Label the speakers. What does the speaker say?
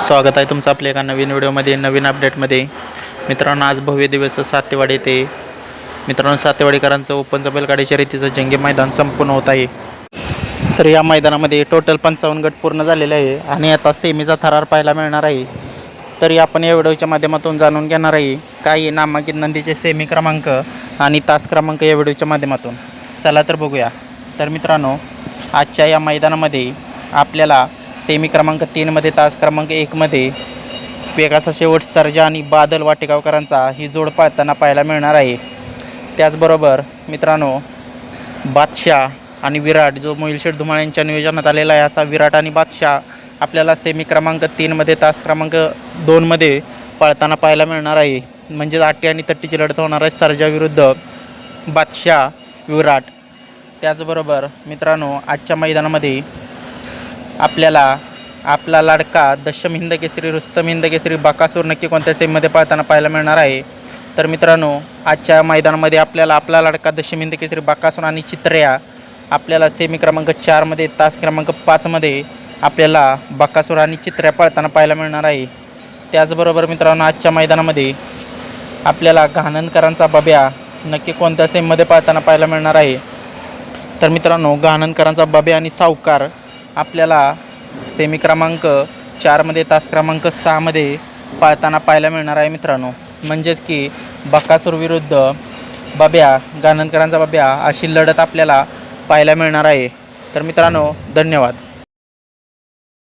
Speaker 1: स्वागत आहे तुमचं आपल्या एका नवीन व्हिडिओमध्ये नवीन अपडेटमध्ये मित्रांनो आज भव्य दिवस सातेवाडी येथे मित्रांनो सातेवाडीकरांचं ओपनचं बैलगाडीच्या रीतीचं जंगी मैदान संपूर्ण होत आहे. तर या मैदानामध्ये टोटल पंचावन्न गट पूर्ण झालेले आहे आणि आता सेमीचा थरार पाहायला मिळणार आहे. तरी आपण या व्हिडिओच्या माध्यमातून जाणून घेणार आहे काही नामांकित नंदीचे सेमी क्रमांक आणि तास क्रमांक या व्हिडिओच्या माध्यमातून. चला तर बघूया. तर मित्रांनो आजच्या या मैदानामध्ये आपल्याला सेमी क्रमांक तीनमध्ये तास क्रमांक एकमध्ये वेगाचा शेवट सर्जा आणि बादल वाटेगावकरांचा ही जोड पाळताना पाहायला मिळणार आहे. त्याचबरोबर मित्रांनो बादशाह आणि विराट जो मोहिलशेठ धुमाळ यांच्या नियोजनात आलेला आहे असा विराट आणि बादशाह आपल्याला सेमी क्रमांक तीनमध्ये तास क्रमांक दोनमध्ये पाळताना पाहायला मिळणार आहे. म्हणजेच आटी आणि तट्टीची लढत होणार आहे सर्जाविरुद्ध बादशाह विराट. त्याचबरोबर मित्रांनो आजच्या मैदानामध्ये आपल्याला आपला लाडका दशम हिंद केसरी रुस्तम हिंद केसरी बाकासूर नक्की कोणत्या सेममध्ये पळताना पाहायला मिळणार आहे? तर मित्रांनो आजच्या मैदानामध्ये आपल्याला आपला लाडका दशम हिंद केसरी बाकासूर आणि चित्र्या आपल्याला सेमी क्रमांक चारमध्ये तास क्रमांक पाचमध्ये आपल्याला बाकासूर आणि चित्र्या पळताना पाहायला मिळणार आहे. त्याचबरोबर मित्रांनो आजच्या मैदानामध्ये आपल्याला घाणंदकरांचा बब्या नक्की कोणत्या सेममध्ये पळताना पाहायला मिळणार आहे? तर मित्रांनो गाणनकरांचा बबे आणि सावकार आपल्याला सेमी क्रमांक चारमध्ये तास क्रमांक सहामध्ये पाळताना पाहायला मिळणार आहे मित्रांनो. म्हणजेच की बकासूर विरुद्ध बब्या गानंदकरांचा बब्या अशी लढत आपल्याला पाहायला मिळणार आहे. तर मित्रांनो धन्यवाद.